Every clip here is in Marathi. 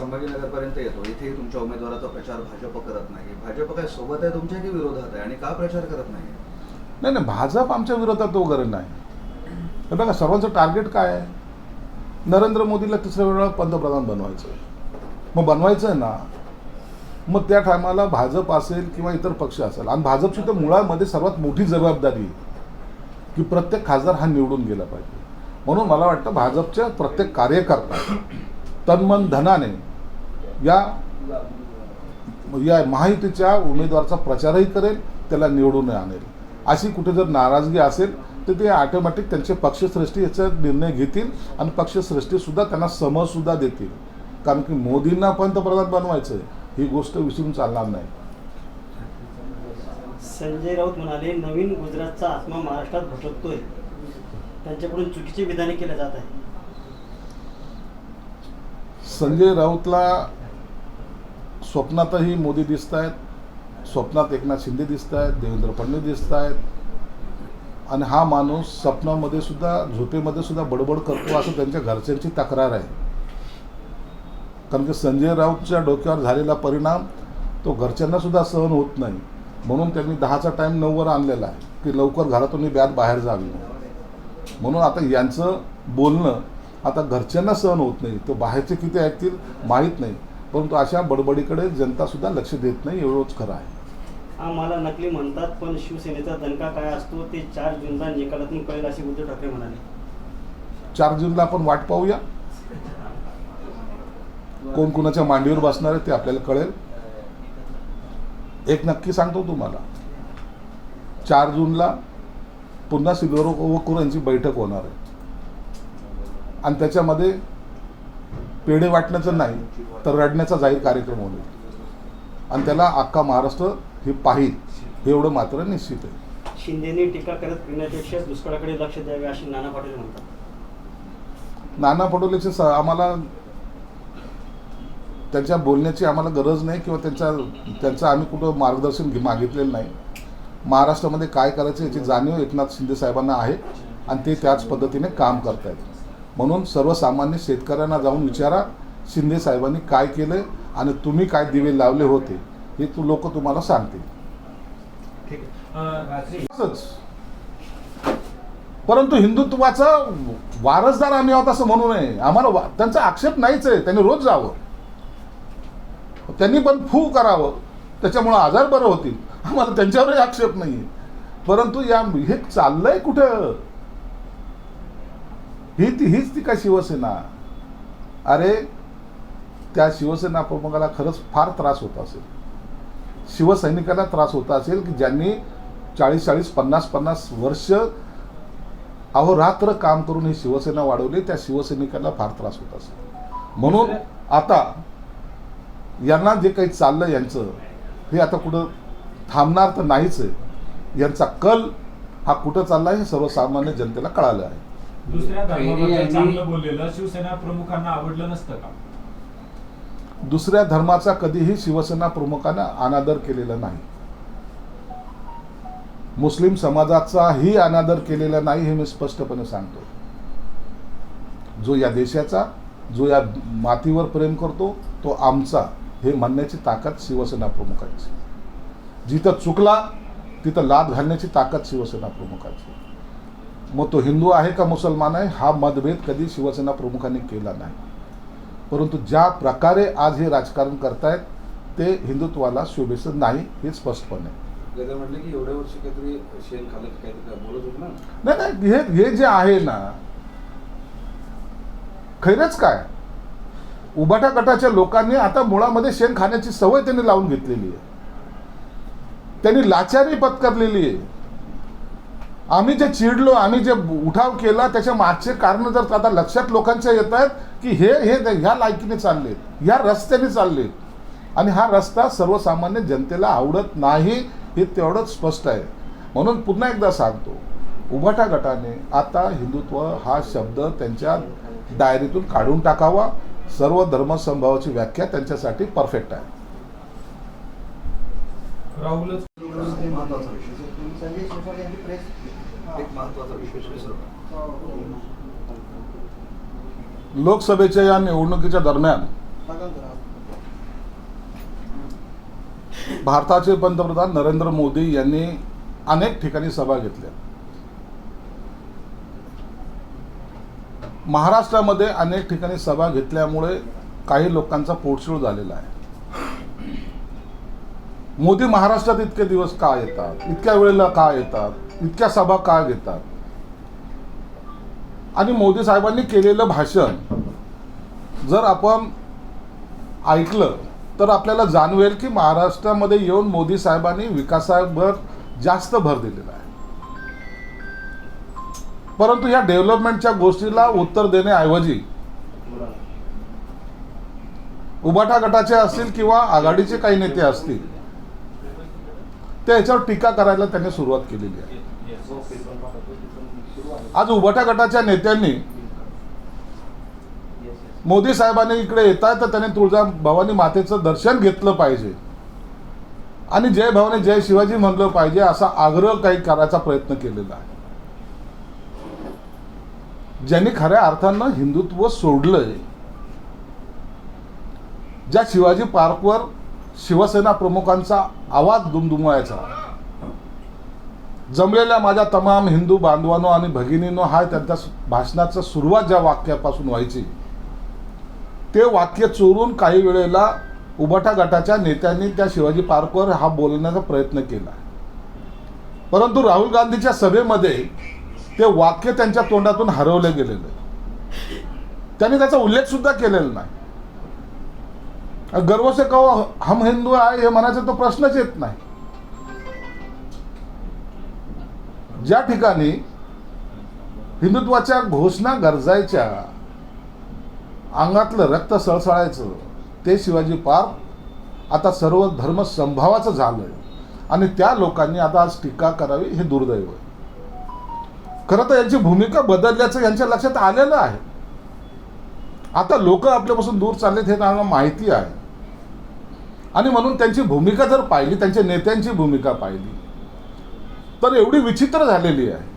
संभाजीनगरपर्यंत येतो. इथेही तुमच्या उमेदवाराचा प्रचार भाजप करत नाही. भाजप काय सोबत आहे तुमच्या की विरोधात आहे? आणि का प्रचार करत नाही? नाही नाही भाजप आमच्या विरोधात वगैरे नाही. बघा सर्वांचं टार्गेट काय आहे? नरेंद्र मोदीला तिसऱ्या वेळा पंतप्रधान बनवायचं आहे मग बनवायचं आहे ना. मग त्या टायमाला भाजप असेल किंवा इतर पक्ष असेल आणि भाजपची तर मुळामध्ये सर्वात मोठी जबाबदारी की प्रत्येक खासदार हा निवडून गेला पाहिजे. म्हणून मला वाटतं भाजपच्या प्रत्येक कार्यकर्ता तन्मन धनाने या या महायुतीच्या उमेदवाराचा प्रचारही करेल त्याला निवडून आणेल. अशी कुठे जर नाराजगी असेल तर ते ऑटोमॅटिक त्यांचे पक्षश्रेष्ठी याचा निर्णय घेतील आणि पक्षश्रेष्ठीसुद्धा त्यांना समजसुद्धा देतील. कारण की मोदींना पंतप्रधान बनवायचं ही गोष्ट विसरून चालणार नाही. संजय राऊत म्हणाले नवीन गुजरातचा आत्मा महाराष्ट्रात भटकतोय. त्यांच्याकडून चुकीची विधाने केल्या जात आहे संजय राऊतला स्वप्नातही मोदी दिसत आहेत स्वप्नात एकनाथ शिंदे दिसत आहेत देवेंद्र फडणवीस दिसत आहेत आणि हा माणूस स्वप्नामध्ये सुद्धा झोपेमध्ये सुद्धा बडबड करतो असं त्यांच्या घरच्यांची तक्रार आहे. कारण की संजय राऊतच्या डोक्यावर झालेला परिणाम तो घरच्यांना सुद्धा सहन होत नाही. म्हणून त्यांनी दहाचा टाईम नऊवर आणलेला आहे की लवकर घरातून ही बाहेर जावी म्हणून आता यांचं बोलणं आता घरच्यांना सहन होत नाही. तो बाहेरचे किती ऐकतील माहीत नाही. परंतु अशा बडबडीकडे जनतासुद्धा लक्ष देत नाही एवढंच खरं आहे. आम्हाला नकली म्हणतात पण शिवसेनेचा दणका काय असतो ते चार जूनला निकालातून कळेल असे उद्धव ठाकरे म्हणाले. चार जूनला आपण वाट पाहूया. कोण कुणाच्या मांडीवर बसणार आहे ते आपल्याला कळेल. एक नक्की सांगतो तुम्हाला. चार जूनला पुन्हा सिल्वर यांची बैठक होणार आहे. आणि त्याच्यामध्ये पेढे वाटण्याचं नाही तर रडण्याचा जाहीर कार्यक्रम होईल. आणि त्याला अख्खा महाराष्ट्र हे पाहिल हे एवढं मात्र निश्चित आहे. शिंदेनी टीका करत फिरण्यापेक्षा दुष्काळाकडे लक्ष द्यावे असे नाना पाटील म्हणतात. नाना पटोलेचे स आम्हाला त्यांच्या बोलण्याची आम्हाला गरज नाही किंवा त्यांच्या त्यांचं आम्ही कुठं मार्गदर्शन मागितलेलं नाही. महाराष्ट्रामध्ये काय करायचं याची जाणीव एकनाथ शिंदे साहेबांना आहे आणि ते त्याच पद्धतीने काम करत आहेत म्हणून सर्वसामान्य शेतकऱ्यांना जाऊन विचारा शिंदे साहेबांनी काय केलं आणि तुम्ही काय दिवे लावले होते हे तू लोक तुम्हाला सांगतील. परंतु हिंदुत्वाचा वारसदार आम्ही आहोत असं म्हणू नये. आम्हाला त्यांचा आक्षेप नाहीच आहे. त्यांनी रोज जावं. त्यांनी पण फू करावं. त्याच्यामुळं आजार बरं होतील. आम्हाला त्यांच्यावरही आक्षेप नाही परंतु या हे चाललंय कुठं? ही ती हीच ती काय शिवसेना? अरे त्या शिवसेना प्रमुखाला खरंच फार त्रास होत असेल. शिवसैनिकाला त्रास होत असेल की ज्यांनी चाळीस चाळीस पन्नास पन्नास वर्ष अहोरात्र काम करून ही शिवसेना वाढवली त्या शिवसैनिकांना फार त्रास होत असेल. म्हणून आता यांना जे काही चाललं यांचं हे आता कुठं थांबणार तर नाहीच आहे. यांचा कल हा कुठं चालला हे सर्वसामान्य जनतेला कळालं आहे. दुसऱ्या धर्माबद्दल चांगलं बोललेलं शिवसेना प्रमुखांना आवडलं नसतं का? दुसऱ्या धर्माचा कधीही शिवसेना प्रमुखानं अनादर केलेला नाही. मुस्लिम समाजाचाही अनादर केलेला नाही हे मी स्पष्टपणे सांगतो. जो या देशाचा जो या मातीवर प्रेम करतो तो आमचा हे म्हणण्याची ताकद शिवसेना प्रमुखांची. जिथं चुकला तिथं लाद घालण्याची ताकद शिवसेना प्रमुखांची. मग तो हिंदू आहे का मुसलमान आहे? हा मतभेद कधी शिवसेना प्रमुखांनी केला नाही. परंतु ज्या प्रकारे आज हे राजकारण करतायत ते हिंदुत्वाला शोभेचं नाही हे स्पष्टपणे. नाही नाही हे हे जे आहे ना खैरच काय? उबाटा गटाच्या लोकांनी आता मुळामध्ये शेण खाण्याची सवय त्यांनी लावून घेतलेली आहे. त्यांनी लाचारी पत्करलेली आहे. आम्ही जे चिडलो आम्ही जे उठाव केला त्याच्या मागचे कारण जर आता लक्षात लोकांच्या येत आहेत की हे हे ह्या लायकीने चाललेत ह्या रस्त्याने चाललेत आणि हा रस्ता सर्वसामान्य जनतेला आवडत नाही हे तेवढंच स्पष्ट आहे. म्हणून पुन्हा एकदा सांगतो उभाटा गटाने आता हिंदुत्व हा शब्द त्यांच्या डायरीतून काढून टाकावा. सर्व धर्मसंभावाची व्याख्या त्यांच्यासाठी परफेक्ट आहे. राहुलच ते महत्त्वाचा विषय. एक महत्त्वाचा विषय लोकसभेच्या या निवडणुकीच्या दरम्यान भारताचे पंतप्रधान नरेंद्र मोदी यांनी अनेक ठिकाणी सभा घेतल्या. महाराष्ट्रामध्ये अनेक ठिकाणी सभा घेतल्यामुळे काही लोकांचा पोटशूळ झालेला आहे. मोदी महाराष्ट्रात इतके दिवस का येतात? इतक्या वेळेला का येतात? इतक्या सभा का घेतात. आणि मोदी साहेबांनी केलेलं भाषण जर आपण ऐकलं तर आपल्याला जाणवेल की महाराष्ट्रामध्ये येऊन मोदी साहेबांनी विकासावर जास्त भर दिलेला आहे. परंतु या डेव्हलपमेंटच्या गोष्टीला उत्तर देण्याऐवजी उबाठा गटाचे असतील किंवा आघाडीचे काही नेते असतील ते याच्यावर टीका करायला त्यांनी सुरुवात केलेली आहे. आज उबाठा गटाच्या नेत्यांनी मोदी साहेबांनी इकडे येत तर त्याने तुळजा भवानी मातेचं दर्शन घेतलं पाहिजे. आणि जय भवानी जय शिवाजी म्हणलं पाहिजे असा आग्रह काही करायचा प्रयत्न केलेला आहे. ज्यांनी खऱ्या अर्थानं हिंदुत्व सोडलंय ज्या शिवाजी पार्कवर शिवसेना प्रमुखांचा आवाज दुमदुमवायचा जमलेल्या माझ्या तमाम हिंदू बांधवांनो आणि भगिनीनो हा त्यांच्या भाषणाचा सुरुवात ज्या वाक्यापासून व्हायची ते वाक्य चोरून काही वेळेला उबाटा गटाच्या नेत्यांनी त्या शिवाजी पार्कवर हा बोलण्याचा प्रयत्न केला. परंतु राहुल गांधीच्या सभेमध्ये ते वाक्य त्यांच्या तोंडातून हरवले गेलेलं. आहे. त्यांनी त्याचा उल्लेख सुद्धा केलेला नाही. गर्व से कहो हम हिंदू आहे हे म्हणायचा तो प्रश्नच येत नाही. ज्या ठिकाणी हिंदुत्वाच्या घोषणा गरजायच्या अंगातलं रक्त सळसळायचं ते शिवाजी पार्क आता सर्व धर्म संभावाचं झालंय. आणि त्या लोकांनी आता आज टीका करावी हे दुर्दैव आहे. खरं तर यांची भूमिका बदलल्याचं यांच्या लक्षात आलेलं आहे. आता लोक आपल्यापासून दूर चाललेत हे त्यांना माहिती आहे. आणि म्हणून त्यांची भूमिका जर पाहिली त्यांच्या नेत्यांची भूमिका पाहिली तर एवढी विचित्र झालेली आहे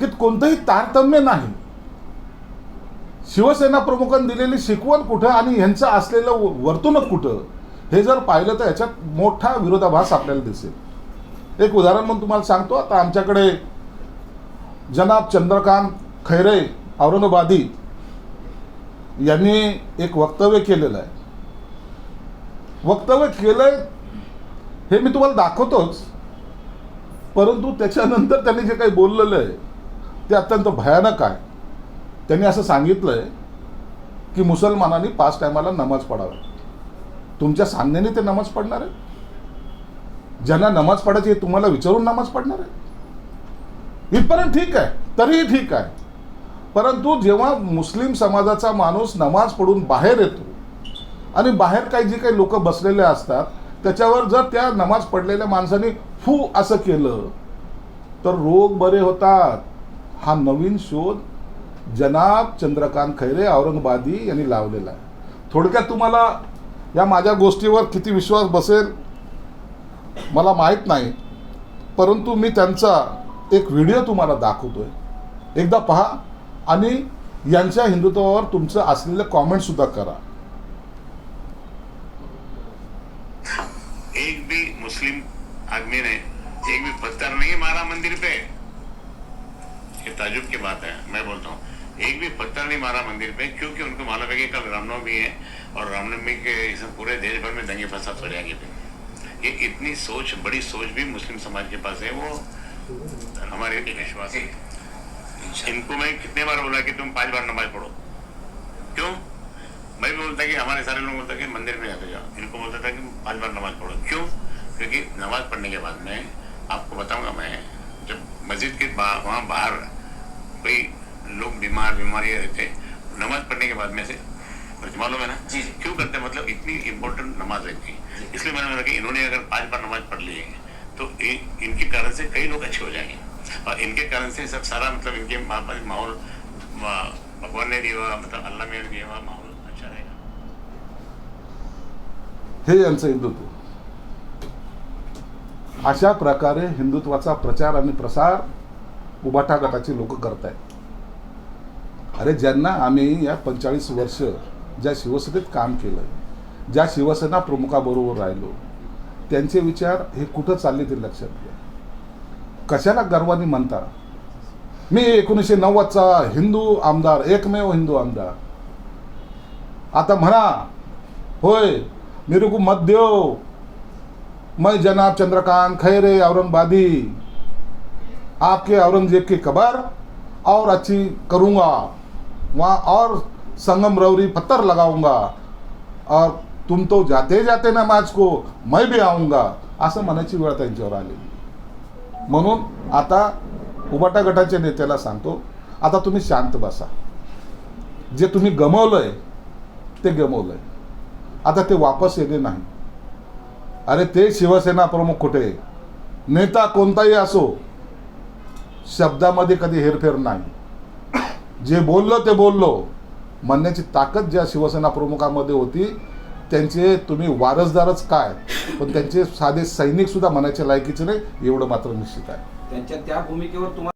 की कोणतंही तारतम्य नाही. शिवसेना प्रमुखांनी दिलेली शिकवण कुठं आणि ह्यांचं असलेलं वर्तणूक कुठं हे जर पाहिलं तर याच्यात मोठा विरोधाभास आपल्याला दिसेल. एक उदाहरण म्हणून तुम्हाला सांगतो. आता आमच्याकडे जनाब चंद्रकांत खैरे औरंगाबादी यांनी एक वक्तव्य केलेलं आहे. वक्तव्य केलंय हे मी तुम्हाला दाखवतोच. परंतु त्याच्यानंतर त्यांनी जे काही बोललेलं आहे ते अत्यंत भयानक आहे. त्यांनी असं सांगितलंय की मुसलमानांनी पाच टायमाला नमाज पडावा तुमच्या सांगण्याने ते नमाज पडणार आहे ज्यांना नमाज पडायची हे तुम्हाला विचारून नमाज पडणार आहे इथपर्यंत ठीक आहे तरीही ठीक आहे. परंतु जेव्हा मुस्लिम समाजाचा माणूस नमाज पडून बाहेर येतो आणि बाहेर काही जे काही लोक बसलेले असतात त्याच्यावर जर त्या नमाज पडलेल्या माणसाने फू असं केलं तर रोग बरे होतात. हा नवीन शोध जनाब चंद्रकांत खैरे औरंगाबादी यांनी लावलेला आहे. थोडक्यात तुम्हाला या माझ्या गोष्टीवर किती विश्वास बसेल मला माहीत नाही परंतु मी त्यांचा एक व्हिडिओ तुम्हाला दाखवतोय. एकदा पहा आणि यांच्या हिंदुत्वावर तुमचं असलेलं कॉमेंटसुद्धा करा. एक भी मुस्लिम आदमी ने एक भी पत्थर नहीं मारा मंदिर पे। ये ताजुब की बात है, मैं बोलता हूँ। एक भी पत्थर नहीं मारा मंदिर पे, क्योंकि उनको मालूम है कि कल रामनवमी है और रामनवमी के इस पूरे देश भर में दंगे फसाद हो जाएँगे फिर। ये इतनी सोच, बड़ी सोच भी मुस्लिम समाज के पास है, वो हमारे विश्वास इनको मैं कितने बार बोला कि तुम पाँच बार नमाज़ पढ़ो। क्यों? मैं भी बोलता कि हमारे सारे लोग बोलता कि मंदिर में जाते जाओ। इनको बोलता था कि पाँच बार नमाज़ पढ़ो। क्यों? क्योंकि नमाज़ पढ़ने के बाद में आपको बताऊँगा मैं जब मस्जिद के बा, वहाँ बाहर कोई लोग बीमार बीमारी रहते नमाज़ पढ़ने के बाद में से मालूम है ना जी, जी। क्यों करते हैं? मतलब इतनी इम्पोर्टेंट नमाज़ रहती है इसलिए मैंने बोला कि इन्होंने अगर पाँच बार नमाज़ पढ़ ली है तो इ, इनके कारण से कई लोग अच्छे हो जाएँगे और इनके कारण से सब सारा मतलब इनके वहाँ पर माहौल भगवान ने दिया हुआ, मतलब अल्लाह ने दिया हुआ माहौल अच्छा रहेगा हे यांचं हिंदुत्व अशा प्रकारे हिंदुत्वाचा प्रचार आणि प्रसार उबाटा गटाचे लोक करत आहेत अरे ज्यांना आम्ही या पंचेचाळीस वर्ष ज्या शिवसेनेत काम केलं ज्या शिवसेना प्रमुखाबरोबर राहिलो त्यांचे विचार हे कुठं चालले ते लक्षात घ्या. कशाला गर्वाने म्हणता? मी एकोणीसशे नव्वदचा हिंदू आमदार एकमेव हिंदू आमदार. आता म्हणा होय निरुगू मत दो मैं जनाब चंद्रकांत खैरे औरंगबादी आपके औरंगजेब की कबर और अच्छी करूँगा। वहाँ और संगम रवरी पत्थर लगाऊंगा। और तुम तो जाते जाते नमाज को मैं भी आऊंगा। असं म्हणायची वेळ त्यांच्यावर आली म्हणून आता उबाटा गटाच्या नेत्याला सांगतो आता तुम्ही शांत बसा. जे तुम्ही गमवलंय ते गमवलंय. आता ते वापस येणे नाही. अरे ते शिवसेना प्रमुख कुठे? नेता कोणताही असो शब्दामध्ये कधी हेरफेर नाही. जे बोललो ते बोललो. म्हणण्याची ताकद ज्या शिवसेना प्रमुखामध्ये होती त्यांचे तुम्ही वारसदारच काय? पण त्यांचे साधे सैनिक सुद्धा म्हणायच्या लायकीचे नाही एवढं मात्र निश्चित आहे. त्यांच्या त्या भूमिकेवर तुम्हाला